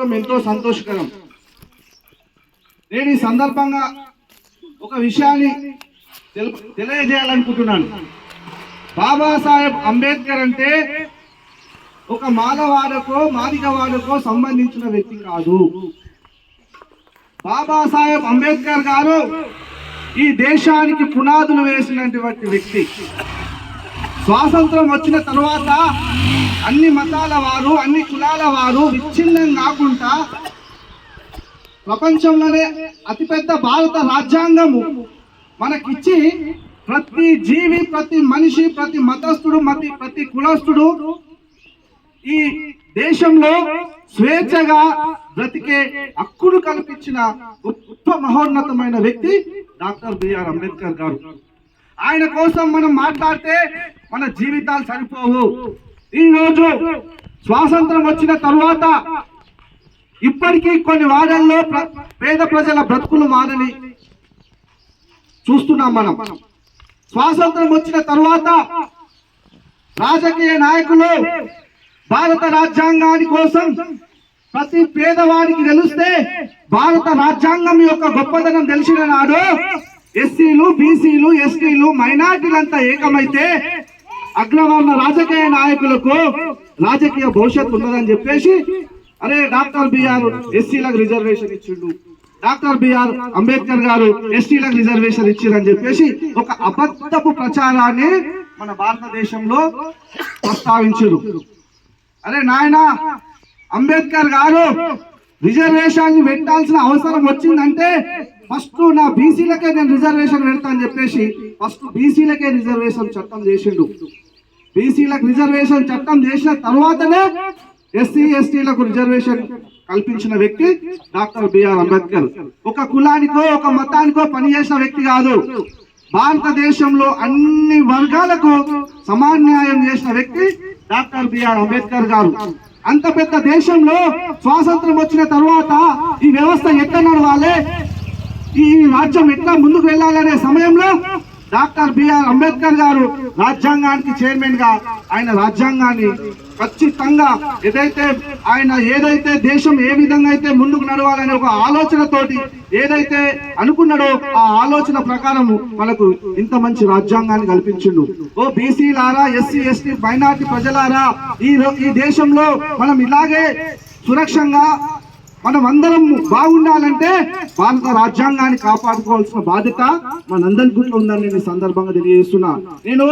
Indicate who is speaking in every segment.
Speaker 1: ఎంతో సంతోషకరం. నేను ఈ సందర్భంగా ఒక విషయాన్ని తెలియజేయాలనుకుంటున్నాను. బాబాసాహెబ్ అంబేద్కర్ అంటే ఒక మానవాడకో మాదిగవాడకో సంబంధించిన వ్యక్తి కాదు. బాబాసాహెబ్ అంబేద్కర్ గారు ఈ దేశానికి పునాదులు వేసినటువంటి వ్యక్తి. స్వాతంత్రం వచ్చిన తర్వాత అన్ని మతాల వారు అన్ని కులాల వారు విచ్ఛిన్నం కాకుండా ప్రపంచంలోనే అతిపెద్ద భారత రాజ్యాంగము మనకిచ్చి ప్రతి జీవి ప్రతి మనిషి ప్రతి మతస్థుడు ప్రతి ప్రతి కులస్థుడు ఈ దేశంలో స్వేచ్ఛగా బ్రతికే హక్కును కల్పించిన గొప్ప మహోన్నతమైన వ్యక్తి డాక్టర్ బిఆర్ అంబేద్కర్ గారు. ఆయన కోసం మనం మాట్లాడితే మన జీవితాలు సరిపోవు. ఈ రోజు స్వాతంత్రం వచ్చిన తరువాత ఇప్పటికీ కొన్ని వాడల్లో ప్ర- పేద ప్రజల బ్రతుకులు మారని చూస్తున్నాం మనం. స్వాతంత్రం వచ్చిన తరువాత రాజకీయ నాయకులు భారత రాజ్యాంగాని కోసం ప్రతి పేదవాడికి తెలిస్తే భారత రాజ్యాంగం యొక్క గొప్పదనం తెలిసిన నాడు ఎస్సీలు బీసీలు ఎస్టీలు మైనార్టీలంతా ఏకమైతే అగ్రవర్ణ రాజకీయ నాయకులకు రాజకీయ భవిష్యత్తు ఉన్నదని చెప్పేసి అరే డాక్టర్ బిఆర్ ఎస్సీలకు రిజర్వేషన్ ఇచ్చిండు. డాక్టర్ బిఆర్ అంబేద్కర్ గారు ఎస్టీలకు రిజర్వేషన్ ఇచ్చిందని చెప్పేసి ఒక అబద్ధపు ప్రచారాన్ని మన భారతదేశంలో ప్రస్తావించారు. అరే నాయనా అంబేద్కర్ గారు రిజర్వేషన్ పెట్టాల్సిన అవసరం వచ్చిందంటే ఫస్ట్ నా బీసీలకే నేను రిజర్వేషన్ పెడతా అని చెప్పేసి ఫస్ట్ బీసీలకే రిజర్వేషన్ చట్టం చేసిండు. బీసీలకు రిజర్వేషన్ చట్టం చేసిన తర్వాతనే ఎస్సీ ఎస్టీలకు రిజర్వేషన్ కల్పించిన వ్యక్తి డాక్టర్ బిఆర్ అంబేద్కర్. ఒక కులానికో ఒక మతానికో పనిచేసిన వ్యక్తి కాదు. భారతదేశంలో అన్ని వర్గాలకు సమాన్యాయం చేసిన వ్యక్తి డాక్టర్ బిఆర్ అంబేద్కర్ గారు. అంత పెద్ద దేశంలో స్వాతంత్రం వచ్చిన తర్వాత ఈ వ్యవస్థ ఎట్లా నడవాలి? ఈ రాజ్యం ఎట్లా ముందుకు వెళ్ళాలనే సమయంలో డాక్టర్ బిఆర్ అంబేద్కర్ గారు రాజ్యాంగానికి చైర్మన్గా ఆయన రాజ్యాంగాన్ని ఖచ్చితంగా ఏదైతే ఆయన ఏదైతే దేశం ఏ విధంగా అయితే ముందుకు నడవాలనే ఒక ఆలోచనతోటి ఏదైతే అనుకున్నాడో ఆ ఆలోచన ప్రకారము మనకు ఇంత మంచి రాజ్యాంగాన్ని కల్పించిండు. ఓ బీసీలారా ఎస్సీ ఎస్టీ మైనార్టీ ప్రజలారా ఈ ఈ దేశంలో మనం ఇలాగే సురక్షంగా మనం అందరం బాగుండాలంటే భారత రాజ్యాంగాన్ని కాపాడుకోవాల్సిన బాధ్యత మనందరి గుట్లో ఉందని నేను సందర్భంగా తెలియజేస్తున్నా. నేను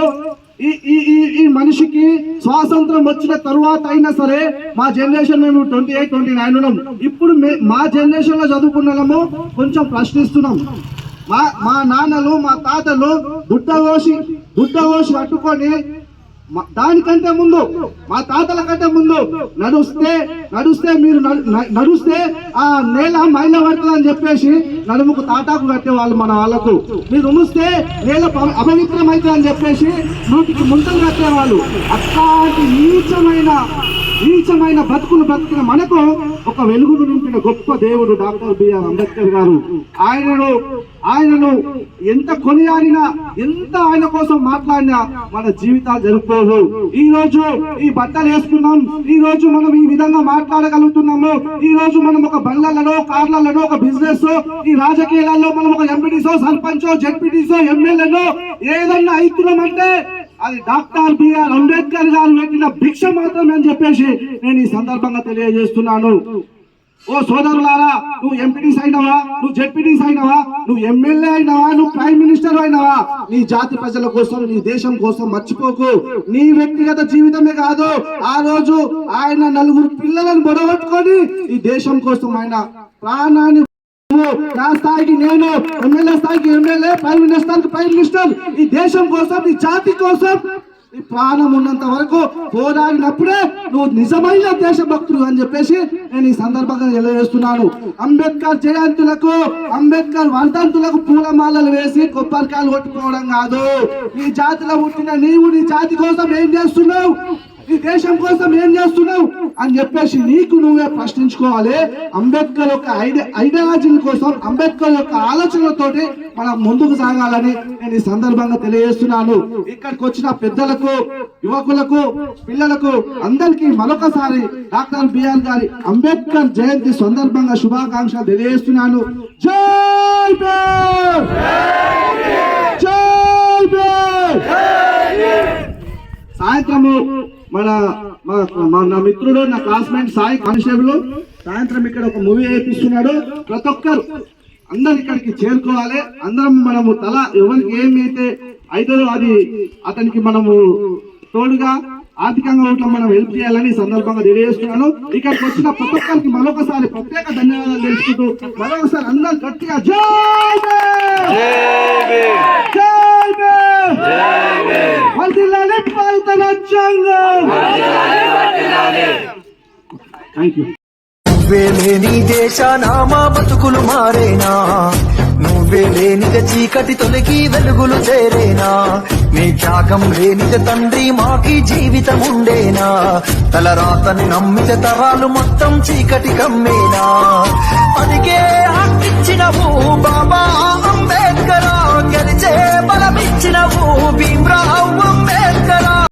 Speaker 1: ఈ ఈ ఈ ఈ మనిషికి స్వాతంత్రం వచ్చిన తరువాత అయినా సరే మా జనరేషన్ మేము ట్వంటీ ఎయిట్ ట్వంటీ నైన్ ఉన్నాం. ఇప్పుడు మా జనరేషన్లో చదువుకున్నాము కొంచెం ప్రశ్నిస్తున్నాం. మా మా నాన్నలు మా తాతలు బుట్ట కోసి బుట్ట కోసి పట్టుకొని దానికంటే ముందు మా తాతల కంటే ముందు నడుస్తే నడుస్తే మీరు నడు- నడుస్తే ఆ నేల మైల పడుతుంది అని చెప్పేసి నడుముకు తాటాకు కట్టేవాళ్ళు మన వాళ్ళకు. మీరు ఉమిస్తే నేల ప- అపవిత్రం అవుతుంది అని చెప్పేసి నూటికి ముంతలు కట్టేవాళ్ళు. అట్లాంటి నీచమైన నీచమైన బతుకులు బ్రతికిన మనకు ఒక వెలుగును నింపిన గొప్ప దేవుడు డాక్టర్ బిఆర్ అంబేద్కర్ గారు. ఆయనను ఆయనను ఎంత కొనియాడినా ఎంత ఆయన కోసం మాట్లాడినా మన జీవితాలు జరుపుకోవు. ఈ రోజు ఈ బట్టలు వేసుకున్నాం ఈ రోజు మనం ఈ విధంగా మాట్లాడగలుగుతున్నాము ఈ రోజు మనం ఒక బండ్లలో కార్లలో ఒక బిజినెస్ ఈ రాజకీయాలలో మనం ఒక ఎంపీడీసో సర్పంచో జడ్పీటీసో ఎమ్మెల్యేనో ఏదన్నా అవుతున్నామంటే అది డాక్టర్ బిఆర్ అంబేద్కర్ గారు పెట్టిన భిక్ష మాత్రమే అని చెప్పేసి నేను ఈ సందర్భంగా తెలియజేస్తున్నాను. ఓ సోదరులారా నువ్వు ఎంపీటీస్ అయినవా? నువ్వు జెడ్పీటీస్ అయినవా? నువ్వు ఎమ్మెల్యే అయినవా? నువ్వు ప్రైమ్ మినిస్టర్ అయినవా? నీ జాతి ప్రజల కోసం నీ దేశం కోసం మర్చిపోకు. నీ వ్యక్తిగత జీవితమే కాదు ఆ రోజు ఆయన నలుగురు పిల్లలను బొడగొట్టుకొని ఈ దేశం కోసం ఆయన ప్రాణాన్ని నా స్థాయికి నేను ఎమ్మెల్యే స్థాయికి MLA prime minister prime minister. ఈ దేశం కోసం ఈ జాతి కోసం ఈ ప్రాణం ఉన్నంత వరకు పోరాడినప్పుడే నువ్వు నిజమైన దేశభక్తుడు అని చెప్పేసి నేను ఈ సందర్భంగా తెలియజేస్తున్నాను. అంబేద్కర్ జయంతులకు అంబేద్కర్ వర్ధంతులకు పూలమాలలు వేసి కొబ్బరికాయలు కొట్టుకోవడం కాదు. నీ జాతిలో పుట్టిన నీవు నీ జాతి కోసం ఏం చేస్తున్నావు? ఈ దేశం కోసం ఏం చేస్తున్నావు? అని చెప్పేసి నీకు నువ్వే ప్రశ్నించుకోవాలి. అంబేద్కర్ యొక్క ఐడి ఐడియాలజీల కోసం అంబేద్కర్ యొక్క ఆలోచనలతోటి మనం ముందుకు సాగాలని నేను ఈ సందర్భంగా తెలియజేస్తున్నాను. ఇక్కడికి వచ్చిన పెద్దలకు యువకులకు పిల్లలకు అందరికీ మరొకసారి డాక్టర్ బిఆర్ గారి అంబేద్కర్ జయంతి సందర్భంగా శుభాకాంక్షలు తెలియజేస్తున్నాను. జై జై సాయంత్రము మన మా- నా మిత్రుడు నా క్లాస్మేట్ సాయి కానిస్టేబుల్. సాయంత్రం ఇక్కడ ఒక మూవీ వేపిస్తున్నాడు ప్రతి ఒక్కరు అందరు ఇక్కడికి చేరుకోవాలి. అందరం మనము తల ఎవరికి ఏమైతే అవుతుందో అది అతనికి మనము తోడుగా ఆర్థికంగా ఇట్లా మనం హెల్ప్ చేయాలని సందర్భంగా తెలియజేస్తున్నాను. ఇక్కడికి వచ్చిన ప్రతి ఒక్కరికి మరొకసారి ప్రత్యేక ధన్యవాదాలు తెలుసుకుంటూ మరొకసారి అందరు గట్టిగా జై!
Speaker 2: నువ్వే బతుకులు మారేనా? నువ్వే లేనిద చీకటి తొలగి వెలుగులు చేరేనా? నీ త్యాగం లేనిద తండ్రి మాకి జీవితం ఉండేనా? తల తలరాతను నమ్మిత తరాలు మొత్తం చీకటి కమ్మేనా? అందుకే హక్కిచ్చినవు బాబా